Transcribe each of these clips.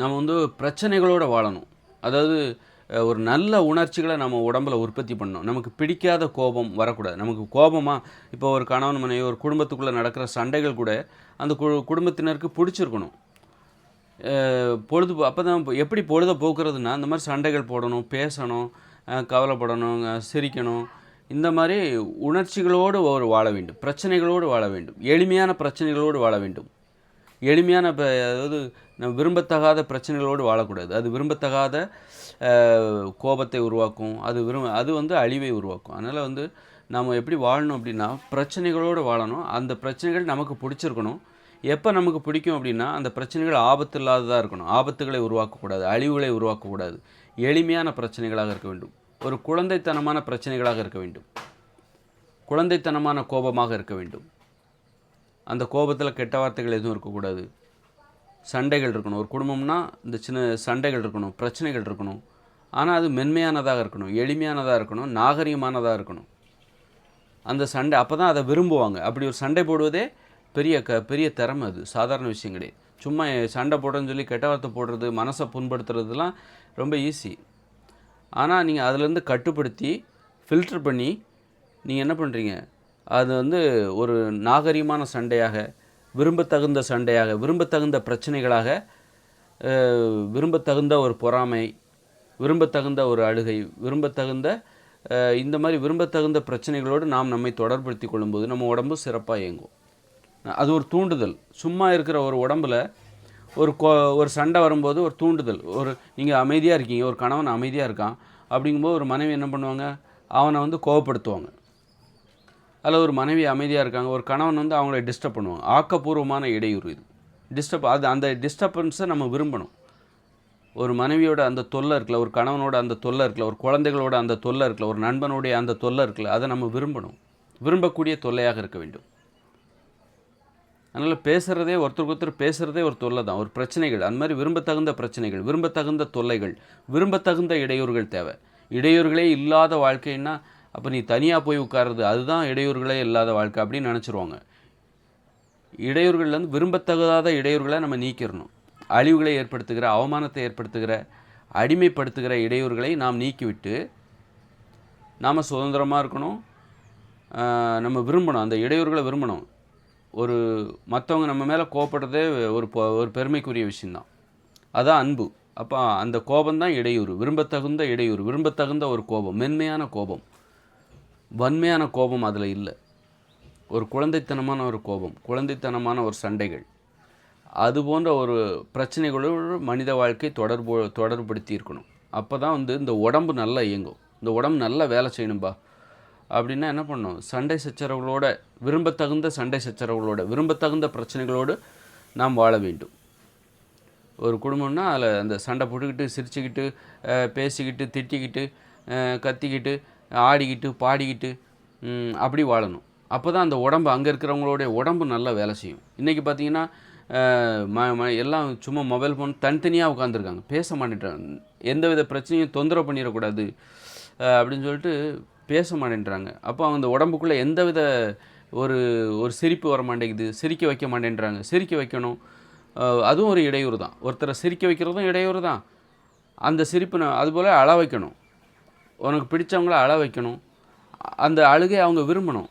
நம்ம வந்து பிரச்சனைகளோடு வாழணும். அதாவது ஒரு நல்ல உணர்ச்சிகளை நம்ம உடம்புல உற்பத்தி பண்ணணும். நமக்கு பிடிக்காத கோபம் வரக்கூடாது. நமக்கு கோபமாக இப்போ ஒரு கணவன் மனைவி ஒரு குடும்பத்துக்குள்ளே நடக்கிற சண்டைகள் கூட அந்த கு குடும்பத்தினருக்கு பிடிச்சிருக்கணும். பொழுது அப்போ தான் எப்படி பொழுதை போக்குறதுன்னா அந்த மாதிரி சண்டைகள் போடணும் பேசணும் கவலைப்படணும் சிரிக்கணும். இந்த மாதிரி உணர்ச்சிகளோடு ஒரு வாழ வேண்டும். பிரச்சனைகளோடு வாழ வேண்டும். எளிமையான பிரச்சனைகளோடு வாழ வேண்டும். எளிமையான இப்போ அதாவது நம்ம விரும்பத்தகாத பிரச்சனைகளோடு வாழக்கூடாது. அது விரும்பத்தகாத கோபத்தை உருவாக்கும். அது விரும்ப அது வந்து அழிவை உருவாக்கும். அதனால் வந்து நம்ம எப்படி வாழணும் அப்படின்னா பிரச்சனைகளோடு வாழணும். அந்த பிரச்சனைகள் நமக்கு பிடிச்சிருக்கணும். எப்போ நமக்கு பிடிக்கும் அப்படின்னா அந்த பிரச்சனைகள் ஆபத்து இல்லாததாக இருக்கணும். ஆபத்துகளை உருவாக்கக்கூடாது. அழிவுகளை உருவாக்கக்கூடாது. எளிமையான பிரச்சனைகளாக இருக்க வேண்டும். ஒரு குழந்தைத்தனமான பிரச்சனைகளாக இருக்க வேண்டும். குழந்தைத்தனமான கோபமாக இருக்க வேண்டும். அந்த கோபத்தில் கெட்ட வார்த்தைகள் எதுவும் இருக்கக்கூடாது. சண்டைகள் இருக்கணும். ஒரு குடும்பம்னா இந்த சின்ன சண்டைகள் இருக்கணும் பிரச்சனைகள் இருக்கணும். ஆனால் அது மென்மையானதாக இருக்கணும் எளிமையானதாக இருக்கணும் நாகரிகமானதாக இருக்கணும். அந்த சண்டை அப்போ தான் அதை விரும்புவாங்க. அப்படி ஒரு சண்டை போடுவதே பெரிய க பெரிய திறமை அது. சாதாரண விஷயம் கிடையாது. சும்மா சண்டை போடுறேன்னு சொல்லி கெட்ட வார்த்தை போடுறது மனசை புண்படுத்துறதுலாம் ரொம்ப ஈஸி ஆனால் நீங்கள் அதிலேருந்து கட்டுப்படுத்தி ஃபில்டர் பண்ணி நீங்கள் என்ன பண்ணுறீங்க அது வந்து ஒரு நாகரீகமான சண்டையாக விரும்பத்தகுந்த சண்டையாக விரும்பத்தகுந்த பிரச்சனைகளாக விரும்பத்தகுந்த ஒரு பொறாமை விரும்பத்தகுந்த ஒரு அழுகை விரும்பத்தகுந்த இந்த மாதிரி விரும்பத்தகுந்த பிரச்சனைகளோடு நாம் நம்மை தொடர்படுத்தி கொள்ளும்போது நம்ம உடம்பு சிறப்பாக இயங்கும். அது ஒரு தூண்டுதல். சும்மா இருக்கிற ஒரு உடம்புல ஒரு கோ ஒரு சண்டை வரும்போது ஒரு தூண்டுதல். ஒரு நீங்கள் அமைதியாக இருக்கீங்க. ஒரு கணவன் அமைதியாக இருக்கான். அப்படிங்கும்போது ஒரு மனைவி என்ன பண்ணுவாங்க? அவனை வந்து கோவப்படுத்துவாங்க. அல்லது ஒரு மனைவி அமைதியாக இருக்காங்க ஒரு கணவன் வந்து அவங்கள டிஸ்டர்ப் பண்ணுவாங்க. ஆக்கப்பூர்வமான இடையூறு இது. டிஸ்டர்ப் அது அந்த டிஸ்டர்பன்ஸை நம்ம விரும்பணும். ஒரு மனைவியோட அந்த தொல்லை இருக்கல ஒரு கணவனோட அந்த தொல்லை இருக்கல ஒரு குழந்தைகளோட அந்த தொல்லை இருக்கல ஒரு நண்பனுடைய அந்த தொல்லை இருக்கல அதை நம்ம விரும்பணும். விரும்பக்கூடிய தொல்லையாக இருக்க வேண்டும். அதனால் பேசுகிறதே ஒருத்தருக்கு ஒருத்தர் பேசுகிறதே ஒரு தொல்லை தான். ஒரு பிரச்சனைகள் அந்த மாதிரி விரும்பத்தகுந்த பிரச்சனைகள் விரும்பத்தகுந்த தொல்லைகள் விரும்பத்தகுந்த இடையூறுகள் தேவை. இடையூறுகளே இல்லாத வாழ்க்கைன்னா அப்போ நீ தனியாக போய் உட்காருறது அதுதான் இடையூறுகளே இல்லாத வாழ்க்கை அப்படின்னு நினச்சிருவாங்க. இடையூறுகள்லேருந்து விரும்பத்தகாத இடையூறுகளை நம்ம நீக்கிடணும். அழிவுகளை ஏற்படுத்துகிற அவமானத்தை ஏற்படுத்துகிற அடிமைப்படுத்துகிற இடையூறுகளை நாம் நீக்கிவிட்டு நாம் சுதந்திரமாக இருக்கணும். நம்ம விரும்பணும் அந்த இடையூறுகளை விரும்பணும். ஒரு மற்றவங்க நம்ம மேலே கோவப்படுறதே ஒரு பொ- ஒரு பெருமைக்குரிய விஷயந்தான் அதான் அன்பு. அப்போ அந்த கோபம்தான் இடையூறு. விரும்பத்தகுந்த இடையூறு. விரும்பத்தகுந்த ஒரு கோபம். மென்மையான கோபம். வன்மையான கோபம் அதில் இல்லை. ஒரு குழந்தைத்தனமான ஒரு கோபம் குழந்தைத்தனமான ஒரு சண்டைகள். அது போன்ற ஒரு பிரச்சனைகளோடு மனித வாழ்க்கை தொடர்பு தொடர்புபடுத்தி இருக்கணும். அப்போ தான் வந்து இந்த உடம்பு நல்லா இயங்கும். இந்த உடம்பு நல்லா வேலை செய்யணும்பா. அப்படின்னா என்ன பண்ணணும்? சண்டை சச்சரவுகளோட விரும்பத்தகுந்த சண்டை சச்சரவுகளோட விரும்பத்தகுந்த பிரச்சனைகளோடு நாம் வாழ வேண்டும். ஒரு குடும்பம்னா அதில் அந்த சண்டை போட்டுக்கிட்டு சிரிச்சுக்கிட்டு பேசிக்கிட்டு திட்டிக்கிட்டு கத்திக்கிட்டு ஆடிக்கிட்டு பாடிக்கிட்டு அப்படி வாழணும். அப்போ தான் அந்த உடம்பு அங்கே இருக்கிறவங்களுடைய உடம்பு நல்லா வேலை செய்யும். இன்றைக்கி பார்த்தீங்கன்னா ம ம எல்லாம் சும்மா மொபைல் ஃபோன் தனித்தனியாக உட்காந்துருக்காங்க பேச மாட்டேன்றாங்க. எந்தவித பிரச்சனையும் தொந்தரவு பண்ணிடக்கூடாது அப்படின்னு சொல்லிட்டு பேச மாட்டேன்றாங்க. அப்போ அந்த உடம்புக்குள்ளே எந்த வித ஒரு ஒரு சிரிப்பு வர மாட்டேங்குது. சிரிக்க வைக்க மாட்டேன்றாங்க. சிரிக்க வைக்கணும். அதுவும் ஒரு இடையூறு தான் ஒருத்தரை சிரிக்க வைக்கிறதும் இடையூறு தான் அந்த சிரிப்பு நான் அதுபோல் அள வைக்கணும். உனக்கு பிடிச்சவங்கள அழ வைக்கணும். அந்த அழுகை அவங்க விரும்பணும்.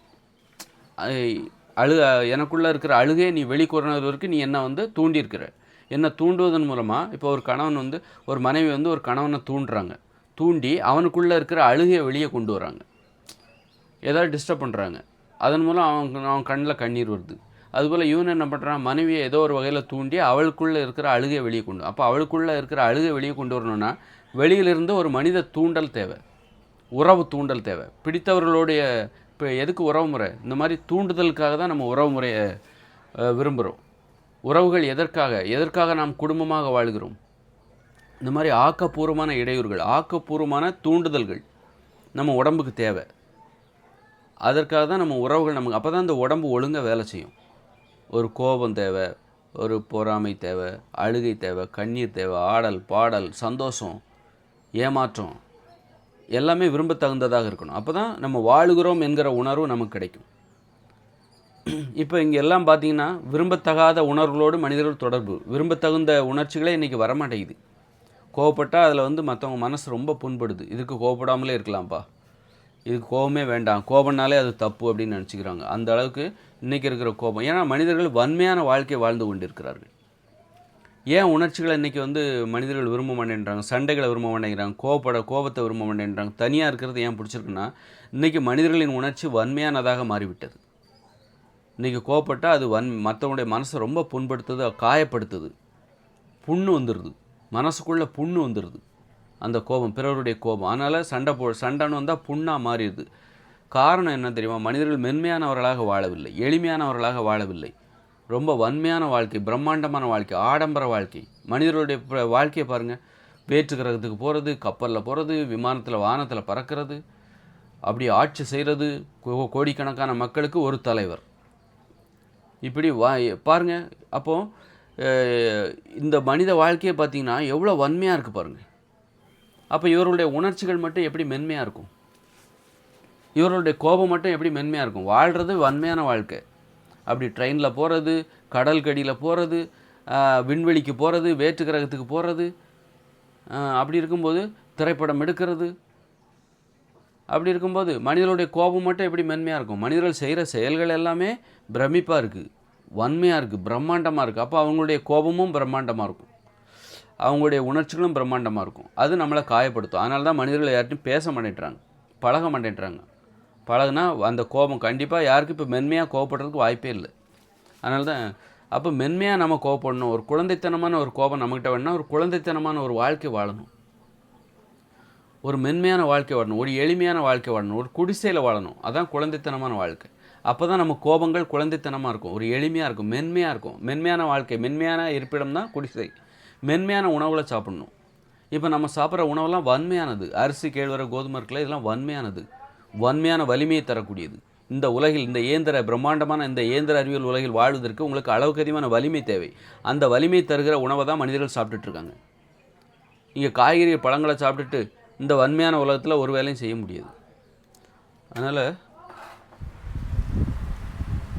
அழு எனக்குள்ளே இருக்கிற அழுகையை நீ வெளிக்கொறது வரைக்கும் நீ என்னை வந்து தூண்டியிருக்கிற. என்னை தூண்டுவதன் மூலமாக இப்போ ஒரு கணவன் வந்து ஒரு மனைவி வந்து ஒரு கணவனை தூண்டுறாங்க. தூண்டி அவனுக்குள்ளே இருக்கிற அழுகையை வெளியே கொண்டு வராங்க. ஏதாவது டிஸ்டர்ப் பண்ணுறாங்க அதன் மூலம் அவன் அவன் கண்ணில் கண்ணீர் வருது. அதுபோல் இவன் என்ன பண்ணுறான் மனைவியை ஏதோ ஒரு வகையில் தூண்டி அவளுக்குள்ளே இருக்கிற அழுகையை வெளியே கொண்டு அப்போ அவளுக்குள்ளே இருக்கிற அழுகை வெளியே கொண்டு வரணும்னா வெளியிலிருந்து ஒரு மனித தூண்டல் தேவை. உறவு தூண்டல் தேவை. பிடித்தவர்களுடைய இப்போ எதுக்கு உறவு முறை? இந்த மாதிரி தூண்டுதலுக்காக தான் நம்ம உறவு முறையை விரும்புகிறோம் உறவுகள் எதற்காக? எதற்காக நாம் குடும்பமாக வாழ்கிறோம்? இந்த மாதிரி ஆக்கப்பூர்வமான இடையூறுகள் ஆக்கப்பூர்வமான தூண்டுதல்கள் நம்ம உடம்புக்கு தேவை. அதற்காக தான் நம்ம உறவுகள் நமக்கு அப்போ தான் இந்த உடம்பு ஒழுங்காக வேலை செய்யும். ஒரு கோபம் தேவை ஒரு பொறாமை தேவை அழுகை தேவை கண்ணீர் தேவை ஆடல் பாடல் சந்தோஷம் ஏமாற்றம். எல்லாமே விரும்பத்தகுந்ததாக இருக்கணும். அப்போ தான் நம்ம வாழுகிறோம் என்கிற உணர்வு நமக்கு கிடைக்கும். இப்போ இங்கே எல்லாம் பார்த்தீங்கன்னா விரும்பத்தகாத உணர்வுகளோடு மனிதர்கள் தொடர்பு. விரும்பத்தகுந்த உணர்ச்சிகளே இன்றைக்கி வரமாட்டேங்குது. கோவப்பட்டால் அதில் வந்து மற்றவங்க மனசு ரொம்ப புண்படுது. இதுக்கு கோவப்படாமலே இருக்கலாம்ப்பா. இதுக்கு கோபமே வேண்டாம். கோபம்னாலே அது தப்பு அப்படின்னு நினச்சிக்கிறாங்க. அந்த அளவுக்கு இன்றைக்கி இருக்கிற கோபம். ஏன்னா மனிதர்கள் வன்மையான வாழ்க்கை வாழ்ந்து கொண்டிருக்கிறார்கள். ஏன் உணர்ச்சிகளை இன்றைக்கி வந்து மனிதர்கள் விரும்ப மாட்டேன்றாங்க சண்டைகளை விரும்ப மாட்டேங்கிறாங்க கோபப்பட கோபத்தை விரும்ப மாட்டேன்றாங்க தனியாக இருக்கிறது ஏன் பிடிச்சிருக்குன்னா இன்றைக்கி மனிதர்களின் உணர்ச்சி வன்மையானதாக மாறிவிட்டது. இன்றைக்கி கோவப்பட்டால் அது வன் மற்றவங்களுடைய மனசை ரொம்ப புண்படுத்துது காயப்படுத்துது. புண்ணு வந்துடுது மனசுக்குள்ளே புண்ணு வந்துடுது அந்த கோபம் பிறருடைய கோபம். அதனால் சண்டை போ சண்டைன்னு வந்தால் புண்ணாக மாறிடுது. காரணம் என்ன தெரியுமா? மனிதர்கள் மென்மையானவர்களாக வாழவில்லை எளிமையானவர்களாக வாழவில்லை. ரொம்ப வன்மையான வாழ்க்கை பிரம்மாண்டமான வாழ்க்கை ஆடம்பர வாழ்க்கை. மனிதர்களுடைய வாழ்க்கையை பாருங்கள் வேற்று கிரகத்துக்கு போகிறது கப்பலில் போகிறது விமானத்தில் வானத்தில் பறக்கிறது அப்படி ஆட்சி செய்கிறது கோடிக்கணக்கான மக்களுக்கு ஒரு தலைவர். இப்படி வா பாருங்கள் அப்போது இந்த மனித வாழ்க்கையை பார்த்தீங்கன்னா எவ்வளோ வன்மையாக இருக்குது பாருங்கள் அப்போ இவர்களுடைய உணர்ச்சிகள் மட்டும் எப்படி மென்மையாக இருக்கும்? இவர்களுடைய கோபம் மட்டும் எப்படி மென்மையாக இருக்கும்? வாழ்கிறது வன்மையான வாழ்க்கை. அப்படி ட்ரெயினில் போகிறது கடல் கடியில் போகிறது விண்வெளிக்கு போகிறது வேற்று கிரகத்துக்கு போகிறது அப்படி இருக்கும்போது திரைப்படம் எடுக்கிறது. அப்படி இருக்கும்போது மனிதனுடைய கோபம் மட்டும் எப்படி மென்மையாக இருக்கும்? மனிதர்கள் செய்கிற செயல்கள் எல்லாமே பிரமிப்பாக இருக்குது வன்மையாக இருக்குது பிரம்மாண்டமாக இருக்குது அப்போ அவங்களுடைய கோபமும் பிரம்மாண்டமாக இருக்கும். அவங்களுடைய உணர்ச்சிகளும் பிரம்மாண்டமாக இருக்கும். அது நம்மளை காயப்படுத்தும். அதனால தான் மனிதர்கள் யார்ட்டையும் பேச மாட்டேன்றாங்க பழக மாட்டேன்றாங்க. பழகுனா அந்த கோபம் கண்டிப்பாக யாருக்கும் இப்போ மென்மையாக கோவப்படுறதுக்கு வாய்ப்பே இல்லை. அதனால தான் அப்போ மென்மையாக நம்ம கோவப்படணும். ஒரு குழந்தைத்தனமான ஒரு கோபம் நம்மக்கிட்ட வேணும்னா ஒரு குழந்தைத்தனமான ஒரு வாழ்க்கை வாழணும். ஒரு மென்மையான வாழ்க்கை வாழணும். ஒரு எளிமையான வாழ்க்கை வாழணும். ஒரு குடிசையில் வாழணும். அதான் குழந்தைத்தனமான வாழ்க்கை. அப்போ தான் நம்ம கோபங்கள் குழந்தைத்தனமாக இருக்கும். ஒரு எளிமையாக இருக்கும். மென்மையாக இருக்கும். மென்மையான வாழ்க்கை. மென்மையான இருப்பிடம் தான் குடிசை. மென்மையான உணவுகளை சாப்பிடணும். இப்போ நம்ம சாப்பிட்ற உணவெல்லாம் வன்மையானது. அரிசி கேழ்வரை கோதுமை இருக்குல்ல இதெல்லாம் வன்மையானது. வன்மையான வலிமையை தரக்கூடியது. இந்த உலகில் இந்த இயந்திர பிரம்மாண்டமான இந்த இயந்திர அறிவியல் உலகில் வாழ்வதற்கு உங்களுக்கு அளவுக்கு அதிகமான வலிமை தேவை. அந்த வலிமை தருகிற உணவை தான் மனிதர்கள் சாப்பிட்டுட்ருக்காங்க இங்கே காய்கறி பழங்களை சாப்பிட்டுட்டு இந்த வன்மையான உலகத்தில் ஒரு வேலையும் செய்ய முடியாது. அதனால்